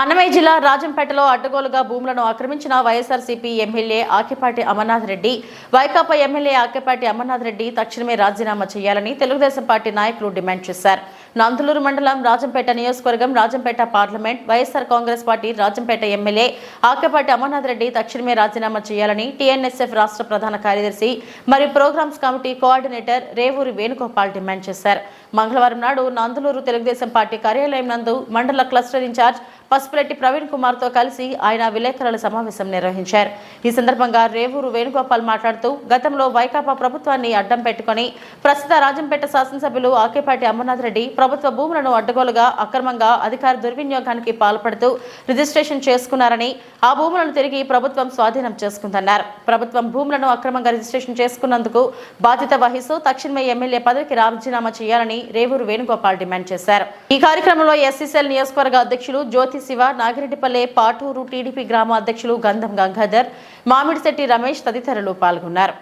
అన్నమయ్య జిల్లా రాజంపేటలో అడ్డగోలుగా భూములను ఆక్రమించిన YSRCP MLA Akipati Amarnath Reddy. Vaikapa MLA Akipati Amarnath Reddy తక్షణమే రాజీనామా చేయాలని తెలుగుదేశం పార్టీ నాయకులు డిమాండ్ చేశారు. నందులూరు మండలం రాజంపేట నియోజకవర్గం Rajampeta parliament YSR Congress Party Rajampeta MLA Akipati Amarnath Reddy తక్షణమే రాజీనామా చేయాలని టీఎన్ఎస్ఎఫ్ రాష్ట్ర ప్రధాన కార్యదర్శి మరియు programmes committee coordinator Revuri Venugopal demand చేశారు. మంగళవారం నాడు నందులూరు తెలుగుదేశం పార్టీ కార్యాలయం నందు మండల క్లస్టర్ ఇన్ఛార్జ్ పసుపులెట్టి ప్రవీణ్ కుమార్తో కలిసి ఆయన విలేకరుల సమావేశం నిర్వహించారు. ఈ సందర్భంగా రేవూరు వేణుగోపాల్ మాట్లాడుతూ గతంలో వైకాపా ప్రభుత్వాన్ని అడ్డం పెట్టుకుని ప్రస్తుత రాజంపేట శాసనసభ్యులు ఆకేపాటి అమర్నాథ్ రెడ్డి ప్రభుత్వ భూములను అడ్డగోలుగా అక్రమంగా అధికార దుర్వినియోగానికి పాల్పడుతూ రిజిస్ట్రేషన్ చేసుకున్నారని ఆ భూములను తిరిగి ప్రభుత్వం స్వాధీనం చేసుకుందన్నారు. ప్రభుత్వం భూములను అక్రమంగా రిజిస్ట్రేషన్ చేసుకున్నందుకు బాధ్యత వహిస్తూ తక్షణమే ఎమ్మెల్యే పదవికి రాజీనామా చేయాలని రేవూరు వేణుగోపాల్ డిమాండ్ చేశారు. ఈ కార్యక్రమంలో ఎస్సీసీఎల్ నియోజకవర్గ అధ్యక్షులు జ్యోతి శివ నాగిరెడ్డిపల్లె పాటూరు టీడీపీ గ్రామ అధ్యక్షులు గంధం గంగాధర్ మామిడిశెట్టి రమేష్ తదితరులు పాల్గొన్నారు.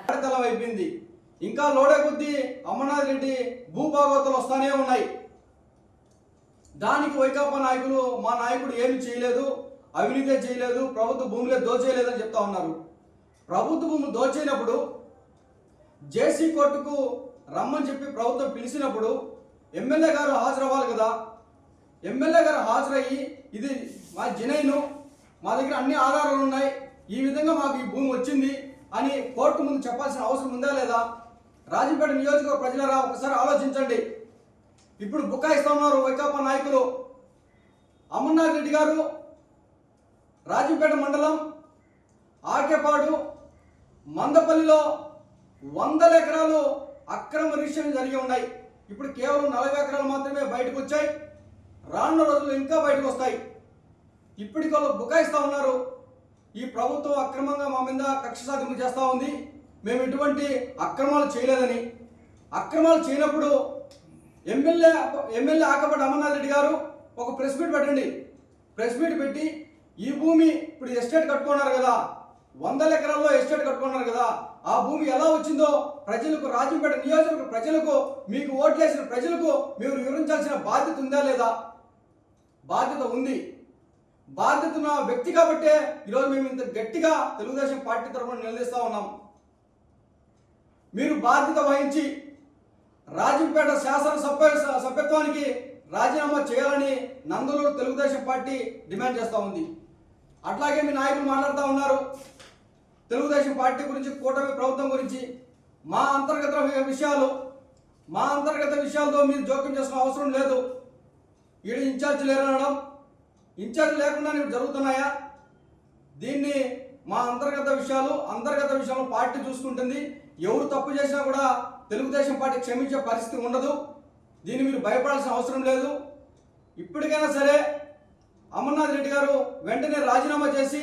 ఇంకా లోడే కొద్దీ అమర్నాథ్ రెడ్డి భూభాగవతలు వస్తానే ఉన్నాయి. దానికి వైకాపా నాయకులు మా నాయకుడు ఏమి చేయలేదు అవినీతి చేయలేదు ప్రభుత్వ భూములే దోచేయలేదని చెప్తా ఉన్నారు. ప్రభుత్వ భూములు దోచేనప్పుడు జేసీ కోర్టుకు రమ్మని చెప్పి ప్రభుత్వం పిలిచినప్పుడు ఎమ్మెల్యే గారు హాజరవ్వాలి కదా ఎమ్మెల్యే గారు హాజరయ్యి ఇది మా జనైను మా దగ్గర అన్ని ఆధారాలు ఉన్నాయి ఈ విధంగా మాకు ఈ భూమి వచ్చింది అని కోర్టు ముందు చెప్పాల్సిన అవసరం ఉందా లేదా? రాజంపేట నియోజకవర్గ ప్రజలరా ఒకసారి ఆలోచించండి. ఇప్పుడు బుకాయిస్తా ఉన్నారు వైకాపా నాయకులు అమర్నాథ్ రెడ్డి గారు రాజంపేట మండలం ఆకేపాడు మందపల్లిలో వందల ఎకరాలు అక్రమ రిజిస్ట్రేషన్ జరిగి ఉన్నాయి. ఇప్పుడు కేవలం నలభై ఎకరాలు మాత్రమే బయటకు వచ్చాయి. రానున్న రోజుల్లో ఇంకా బయటకు వస్తాయి. ఇప్పటికల్లా బుకాయిస్తూ ఉన్నారు. ఈ ప్రభుత్వం అక్రమంగా మా మీద కక్ష సాధింపు చేస్తూ ఉంది. మేము ఎటువంటి అక్రమాలు చేయలేదని. అక్రమాలు చేయనప్పుడు ఎమ్మెల్యే ఎమ్మెల్యే ఆకపడి అమర్నాథ్ రెడ్డి గారు ఒక ప్రెస్ మీట్ పెట్టండి. ప్రెస్ మీట్ పెట్టి ఈ భూమి ఇప్పుడు ఎస్టేట్ కట్టుకున్నారు కదా. వందల ఎకరాల్లో ఎస్టేట్ కట్టుకున్నారు కదా. ఆ భూమి ఎలా వచ్చిందో ప్రజలకు రాజంపేట నియోజకవర్గ ప్రజలకు మీకు ఓట్లేసిన ప్రజలకు మీరు వివరించాల్సిన బాధ్యత ఉందా లేదా? బాధ్యత ఉంది. బాధ్యత ఉన్న వ్యక్తి కాబట్టే ఈరోజు మేము ఇంత గట్టిగా తెలుగుదేశం పార్టీ తరఫున నిలదీస్తూ ఉన్నాం. మీరు బాధ్యత వహించి రాజంపేట శాసన సభ్య సభ్యత్వానికి రాజీనామా చేయాలని నందలూరు తెలుగుదేశం పార్టీ డిమాండ్ చేస్తూ ఉంది. అట్లాగే మీ నాయకులు మాట్లాడుతూ ఉన్నారు. తెలుగుదేశం పార్టీ గురించి కూటమి ప్రభుత్వం గురించి మా అంతర్గత విషయాలు మా అంతర్గత విషయాలతో మీరు జోక్యం చేసుకునే అవసరం లేదు. ఈడ ఇన్ఛార్జ్ లేరనడం ఇన్ఛార్జ్ లేకుండా నీకు జరుగుతున్నాయా? దీన్ని మా అంతర్గత విషయాలు అంతర్గత విషయాలు పార్టీ చూసుకుంటుంది. ఎవరు తప్పు చేసినా కూడా తెలుగుదేశం పార్టీ క్షమించే పరిస్థితి ఉండదు. దీన్ని మీరు భయపడాల్సిన అవసరం లేదు. ఇప్పటికైనా సరే అమర్నాథ్ రెడ్డి గారు వెంటనే రాజీనామా చేసి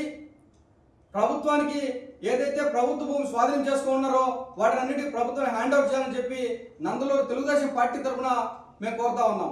ప్రభుత్వానికి ఏదైతే ప్రభుత్వ భూమి స్వాధీనం చేసుకున్నారో వాటినన్నిటికీ ప్రభుత్వం హ్యాండ్ ఓవర్ చేయాలని చెప్పి నందులో తెలుగుదేశం పార్టీ తరఫున మేము కోరుతా ఉన్నాం.